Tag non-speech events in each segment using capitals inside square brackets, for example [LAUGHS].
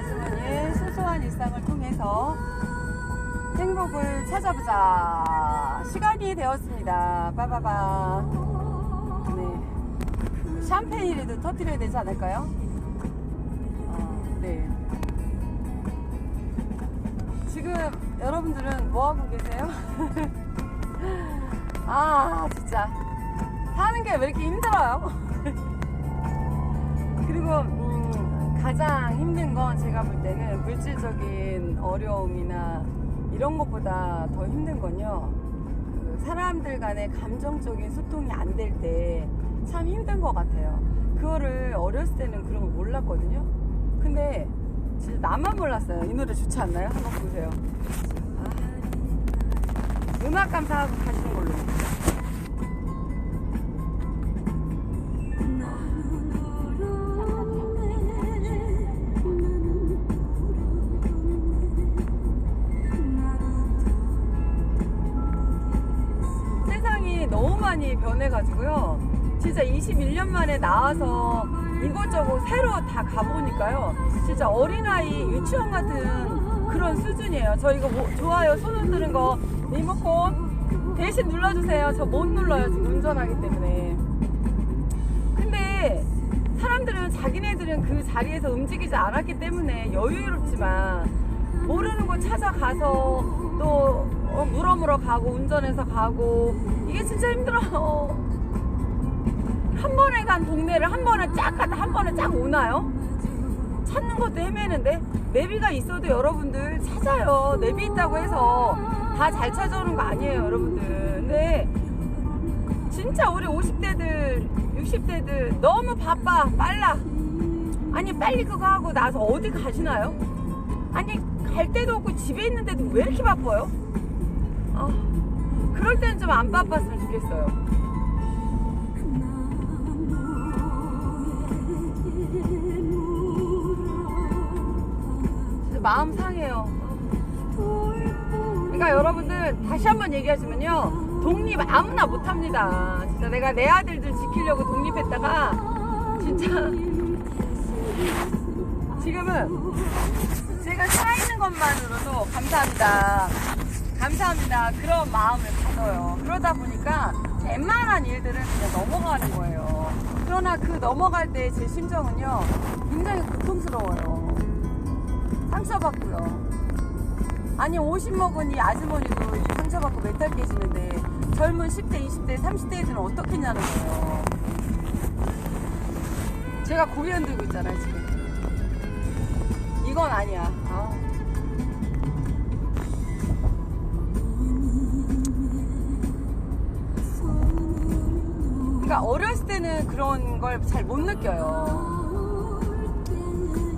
아주머니의 소소한 일상을 통해서 행복을 찾아보자. 시간이 되었습니다. 빠바바. 네. 샴페인이라도 터뜨려야 되지 않을까요? 어, 네. 지금 여러분들은 뭐 하고 계세요? [LAUGHS] 아, 진짜. 사는 게 왜 이렇게 힘들어요? [LAUGHS] 그리고 음, 가장 힘든 건 제가 볼 때는 물질적인 어려움이나 이런 것보다 더 힘든 건요. 그 사람들 간의 감정적인 소통이 안 될 때 참 힘든 것 같아요. 그거를 어렸을 때는 그런 걸 몰랐거든요. 근데 진짜 나만 몰랐어요. 이 노래 좋지 않나요? 한번 보세요. 아, 음악 감상하고 가시는 걸로. 21년 만에 나와서 이곳저곳 새로 다 가보니까요. 진짜 어린아이 유치원 같은 그런 수준이에요. 저 이거 뭐, 좋아요. 손 흔드는 거 리모컨 대신 눌러주세요. 저 못 눌러요. 지금 운전하기 때문에. 근데 사람들은 자기네들은 그 자리에서 움직이지 않았기 때문에 여유롭지만 모르는 곳 찾아가서 또 어, 물어 물어 가고 운전해서 가고 이게 진짜 힘들어요. 한 번에 간 동네를 한 번에 쫙 가다 한 번에 쫙 오나요? 찾는 것도 헤매는데 내비가 있어도 여러분들 찾아요. 내비 있다고 해서 다 잘 찾아오는 거 아니에요, 여러분들. 근데 진짜 우리 50대들, 60대들 너무 바빠, 빨라. 아니 빨리 그거 하고 나서 어디 가시나요? 아니 갈 데도 없고 집에 있는데도 왜 이렇게 바빠요? 아, 그럴 때는 좀 안 바빴으면 좋겠어요. 마음 상해요. 그러니까 여러분들 다시 한번 얘기하시면요 독립 아무나 못합니다. 진짜 내가 내 아들들 지키려고 독립했다가 진짜 지금은 제가 살아있는 것만으로도 감사합니다. 감사합니다. 그런 마음을 가져요. 그러다 보니까 웬만한 일들은 그냥 넘어가는 거예요. 그러나 그 넘어갈 때 제 심정은요, 굉장히 고통스러워요. 상처받고요. 아니, 50 먹은 이 아주머니도 이 상처받고 메탈 깨지는데 젊은 10대, 20대, 30대들은 어떻겠냐는 거예요. 제가 고개 흔들고 있잖아요, 지금. 이건 아니야. 아. 그러니까 어렸을 때는 그런 걸 잘 못 느껴요.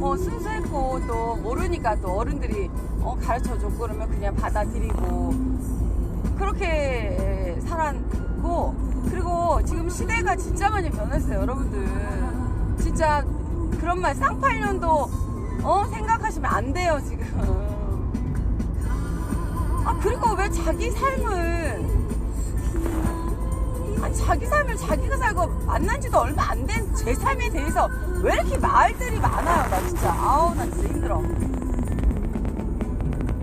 어, 순수했고 또 모르니까 또 어른들이 어, 가르쳐줬고 그러면 그냥 받아들이고. 그렇게 살았고 그리고 지금 시대가 진짜 많이 변했어요 여러분들. 진짜 그런 말 쌍팔년도 어 생각하시면 안 돼요 지금. 아 그리고 왜 자기 삶을 아니, 자기 삶을 자기가 살고 만난 지도 얼마 안 된 제 삶에 대해서 왜 이렇게 말들이 많아요? 나 진짜. 아우 나 진짜 힘들어.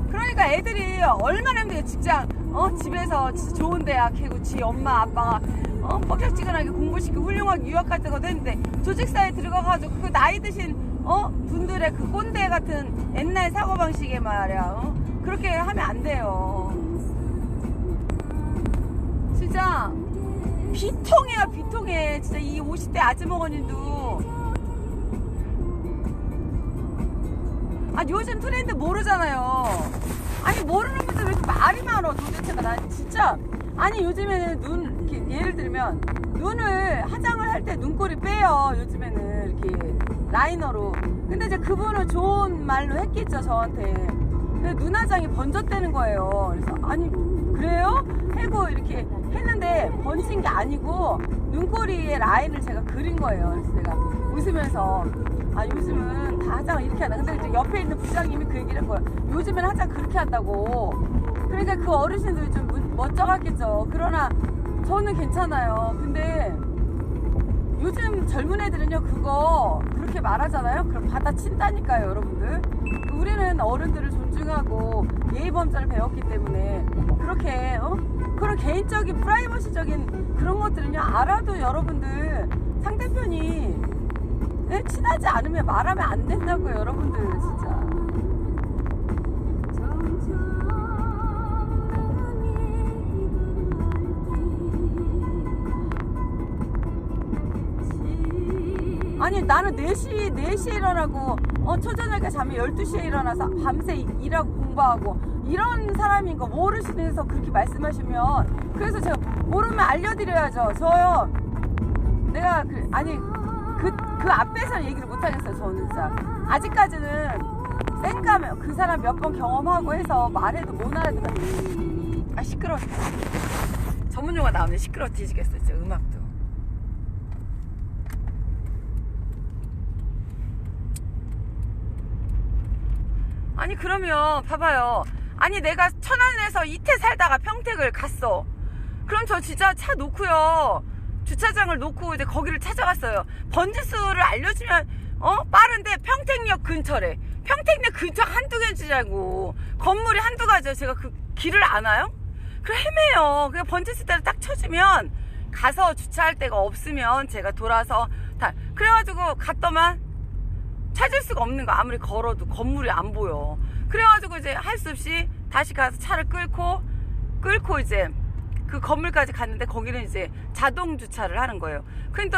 그러니까 애들이 얼마나 힘들게 직장 어 집에서 진짜 좋은 대학 개구치 엄마 아빠가 어 뻑적지근하게 공부시키고 훌륭하게 유학할 때가 됐는데 조직사에 들어가가지고 그 나이 드신 어 분들의 그 꼰대 같은 옛날 사고방식에 말이야 어? 그렇게 하면 안 돼요. 진짜 비통해요 비통해 진짜 이 50대 아주머니도 아 요즘 트렌드 모르잖아요. 아니 모르는 분들 왜 이렇게 말이 많어 도대체가? 난 진짜. 아니 요즘에는 눈 이렇게 예를 들면 눈을 화장을 할 때 눈꼬리 빼요 요즘에는. 이렇게 라이너로. 근데 이제 그분은 좋은 말로 했겠죠 저한테. 눈화장이 번졌다는 거예요. 그래서 아니 그래요? 해고 이렇게 했는데 번진 게 아니고 눈꼬리에 라인을 제가 그린 거예요. 그래서 내가 웃으면서 아 요즘은 다 화장을 이렇게 한다. 근데 이제 옆에 있는 부장님이 그 얘기를 한 거예요. 요즘엔 화장 그렇게 한다고. 그러니까 그 어르신들이 좀 무- 멋쩍었겠죠. 그러나 저는 괜찮아요. 근데 요즘 젊은 애들은요 그거 그렇게 말하잖아요. 그럼 받아친다니까요, 여러분들. 우리는 어른들을 존중하고 예의범절을 배웠기 때문에 그렇게 어? 그런 개인적인 프라이버시적인 그런 것들은요 알아도 여러분들 상대편이 예? 친하지 않으면 말하면 안 된다고요, 여러분들 진짜. 아니 나는 4시 4시에 일어나고 어 초저녁에 자면 12시에 일어나서 밤새 일하고 공부하고 이런 사람인 거 모르시면서 그렇게 말씀하시면 그래서 제가 모르면 알려드려야죠. 저요. 내가 그, 아니 그, 그 앞에서 얘기를 못 하겠어요 저는 진짜. 아직까지는 쌩까면 그 사람 몇 번 경험하고 해서 말해도 못 알아들어요 아 시끄러워. 전문 용어 나오면 시끄러워 뒤지겠어 진짜. 음악도 아니 그러면 봐봐요. 아니 내가 천안에서 이태 살다가 평택을 갔어. 그럼 저 진짜 차 놓고요. 주차장을 놓고 이제 거기를 찾아갔어요. 번지수를 알려주면 어 빠른데 평택역 근처래. 평택역 근처 한두 개지라고 건물이 한두 가지야. 제가 그 길을 아나요? 그래 헤매요. 그냥 번지수 대로 딱 쳐주면 가서 주차할 데가 없으면 제가 돌아서 다 그래가지고 갔더만 찾을 수가 없는 거 아무리 걸어도 건물이 안 보여. 그래가지고 이제 할 수 없이 다시 가서 차를 끌고 끌고 이제 그 건물까지 갔는데 거기는 이제 자동 주차를 하는 거예요. 또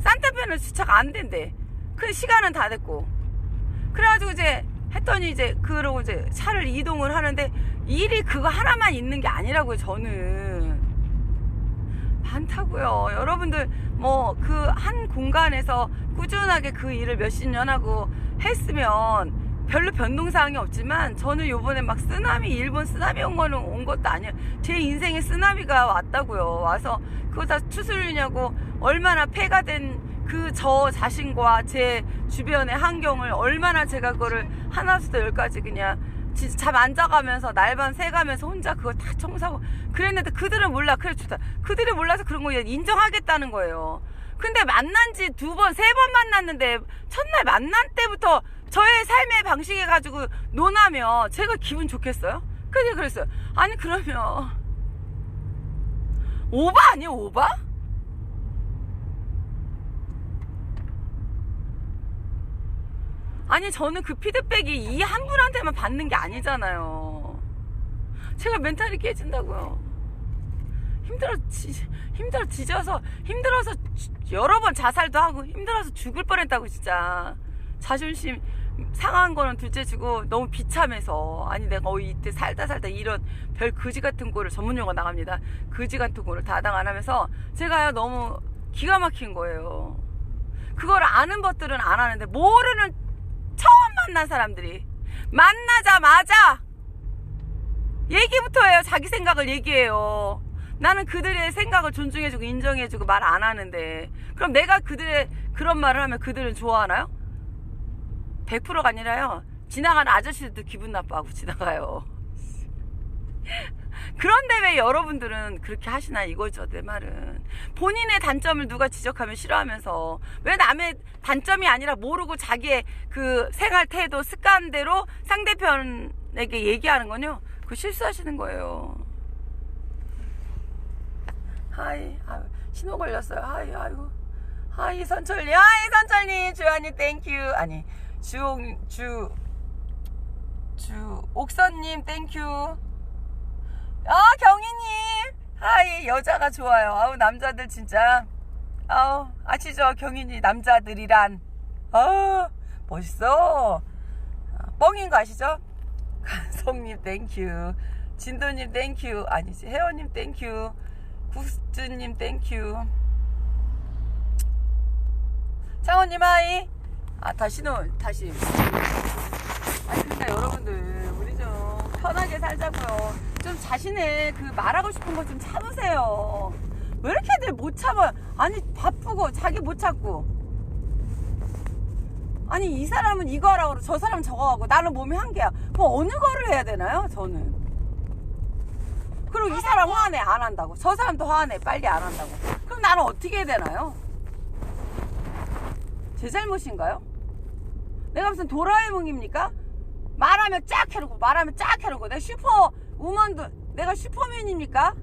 산타페는 주차가 안 된대. 그 시간은 다 됐고. 그래가지고 이제 했더니 이제 그러고 이제 차를 이동을 하는데 일이 그거 하나만 있는 게 아니라고요 저는. 많다고요. 여러분들 뭐 그 한 공간에서 꾸준하게 그 일을 몇십 년 하고 했으면 별로 변동사항이 없지만 저는 요번에 막 쓰나미 일본 쓰나미 온 거는 온 것도 아니에요. 제 인생에 쓰나미가 왔다고요. 와서 그거 다 추스르냐고 얼마나 폐가 된 그 저 자신과 제 주변의 환경을 얼마나 제가 그거를 하나부터 열까지 그냥 진짜 잠 안 자가면서 날밤 새가면서 혼자 그거 다 청소하고 그랬는데 그들은 몰라 그래 좋다 그들이 몰라서 그런 거 인정하겠다는 거예요 근데 만난 지 두 번 세 번 만났는데 첫날 만난 때부터 저의 삶의 방식에 가지고 논하면 제가 기분 좋겠어요? 그냥 그랬어요 아니 그러면 오바 아니에요 오바? 아니 저는 그 피드백이 이 한 분한테만 받는 게 아니잖아요. 제가 멘탈이 깨진다고요. 힘들어 지, 힘들어 지져서 힘들어서 주- 여러 번 자살도 하고 힘들어서 죽을 뻔했다고 진짜 자존심 상한 거는 둘째 치고 너무 비참해서 아니 내가 어 이때 살다 살다 이런 별 거지 같은 거를 전문 용어 나갑니다 거지 같은 거를 다당 안 하면서 제가요 너무 기가 막힌 거예요 그걸 아는 것들은 안 하는데 모르는 처음 만난 사람들이 만나자마자 얘기부터 해요. 자기 생각을 얘기해요. 나는 그들의 생각을 존중해주고 인정해주고 말 안 하는데 그럼 내가 그들의 그런 말을 하면 그들은 좋아하나요? 100%가 아니라요. 지나가는 아저씨들도 기분 나빠하고 지나가요. [LAUGHS] 그런데 왜 여러분들은 그렇게 하시나 이거죠 내 말은 본인의 단점을 누가 지적하면 싫어하면서 왜 남의 단점이 아니라 모르고 자기의 그 생활 태도 습관대로 상대편에게 얘기하는 건요 그 실수하시는 거예요 하이 아유, 신호 걸렸어요. 하이 아이고. 하이 선철님. 하이 선철님. 주한이 땡큐 아니 주홍 주주 옥선님 땡큐 아 경희님. 하이 여자가 좋아요. 아우 남자들 진짜. 아우 아시죠? 경희님 남자들이란. 아 멋있어. 아, 뻥인 거 아시죠? [LAUGHS] 간성님 땡큐 진도님 땡큐 아니지 혜원님 땡큐 국주님 땡큐 창호님 하이 아 다시 노 다시 아니 그러니까 여러분들 우리 좀 편하게 살자고요. 좀 자신의 그 말하고 싶은 거 좀 참으세요. 왜 이렇게들 못 참아? 아니 바쁘고 자기 못 참고. 아니 이 사람은 이거 하라고 저 사람은 저거 하고 나는 몸이 한 개야. 그럼 어느 거를 해야 되나요? 저는. 그리고 이 사람 화내 안 한다고. 저 사람도 화내 빨리 안 한다고. 그럼 나는 어떻게 해야 되나요? 제 잘못인가요? 내가 무슨 도라에몽입니까? 말하면 쫙 해르고 말하면 쫙 해르고 내가 슈퍼 우먼도 내가 슈퍼맨입니까?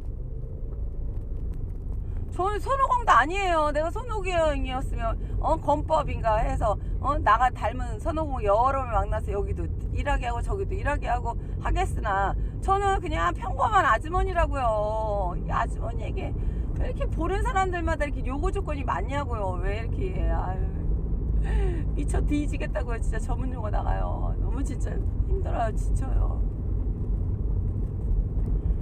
저는 손오공도 아니에요. 내가 손오공이었으면 어 권법인가 해서 어 나가 닮은 손오공 여러 명 만나서 여기도 일하게 하고 저기도 일하게 하고 하겠으나 저는 그냥 평범한 아주머니라고요. 이 아주머니에게 왜 이렇게 보는 사람들마다 이렇게 요구 조건이 많냐고요. 왜 이렇게 아유. [LAUGHS] 미쳐 뒤지겠다고요. 진짜 전문 용어 나가요. 너무 진짜 힘들어요. 지쳐요.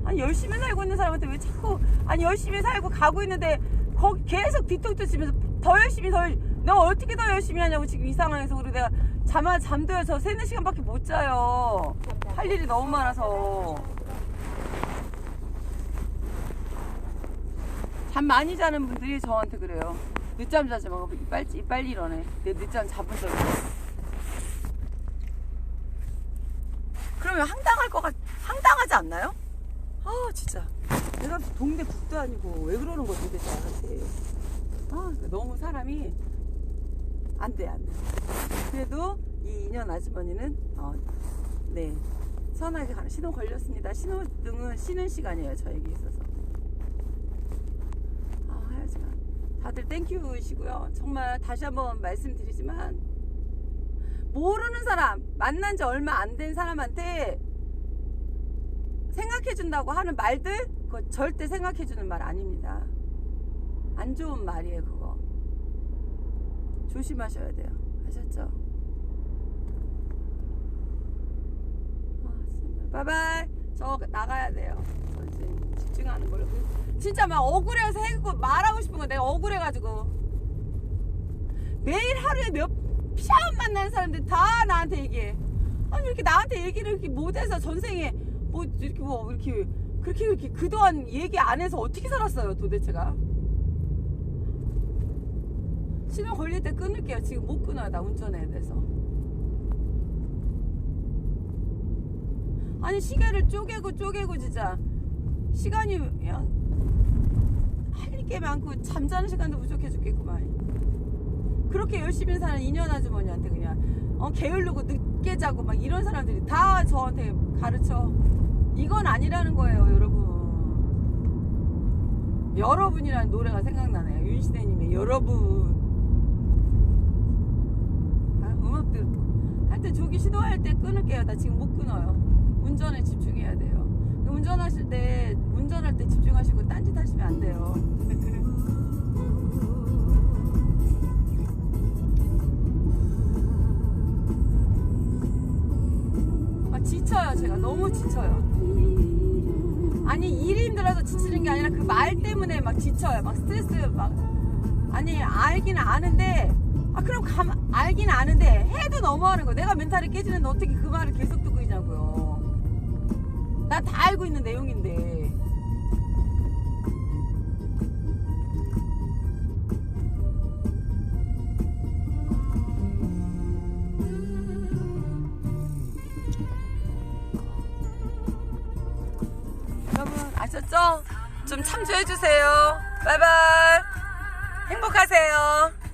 아니 열심히 살고 있는 사람한테 왜 자꾸 아니 열심히 살고 가고 있는데 거기 계속 뒤통수 치면서 더 열심히 더 열- 너 어떻게 더 열심히 하냐고 지금 이 상황에서 우리 내가 잠아 잠도요 저 세네 시간밖에 못 자요. 할 일이 너무 많아서. 잠 많이 자는 분들이 저한테 그래요. 늦잠 자지 말고 빨리 빨리 일어내. 내 늦잠 잡은 적이 있어. 그러면 황당할 것 같, 황당하지 않나요? 아 진짜. 내가 동네 북도 아니고 왜 그러는 거야 도대체 나한테. 아 너무 사람이 안 돼 안돼 그래도 이 인연 아주머니는 어, 네 선하게 가는 신호 걸렸습니다 신호등은 쉬는 시간이에요 저에게 있어서 아 하여간 다들 땡큐시고요 정말 다시 한번 말씀드리지만 모르는 사람 만난 지 얼마 안 된 사람한테 생각해 준다고 하는 말들 그거 절대 생각해 주는 말 아닙니다. 안 좋은 말이에요 그거. 조심하셔야 돼요. 아셨죠? 아, 정말. 바이바이. 저 나가야 돼요. 저 이제 집중하는 걸로. 그- 진짜 막 억울해서 해고 말하고 싶은 거 내가 억울해가지고 매일 하루에 몇 피아만 만나는 사람들 다 나한테 얘기해. 아니 이렇게 나한테 얘기를 이렇게 못해서 전생에 뭐 이렇게 뭐 이렇게 그렇게 이렇게 그동안 얘기 안 해서 어떻게 살았어요 도대체가 신호 걸릴 때 끊을게요 지금 못 끊어요 나 운전해야 돼서 아니 시계를 쪼개고 쪼개고 진짜 시간이 그냥 할게 많고 잠자는 시간도 부족해 죽겠구만 그렇게 열심히 사는 인연 아주머니한테 그냥 어, 게으르고 늦게 자고 막 이런 사람들이 다 저한테 가르쳐. 이건 아니라는 거예요, 여러분. 여러분이라는 노래가 생각나네요. 윤시대님의 여러분. 아, 음악 들고. 하여튼 저기 시도할 때 끊을게요. 나 지금 못 끊어요. 운전에 집중해야 돼요. 운전하실 때, 운전할 때 집중하시고 딴짓 하시면 안 돼요. [LAUGHS] 아, 지쳐요, 제가. 너무 지쳐요. 아니, 일이 힘들어서 지치는 게 아니라 그 말 때문에 막 지쳐요. 막 스트레스 막. 아니, 알긴 아는데, 아, 그럼 감, 알긴 아는데, 해도 너무하는 거. 내가 멘탈이 깨지는데 어떻게 그 말을 계속 듣고 있냐고요. 나 다 알고 있는 내용인데. 여러분 아셨죠? 좀 참조해주세요. 바이바이. 행복하세요.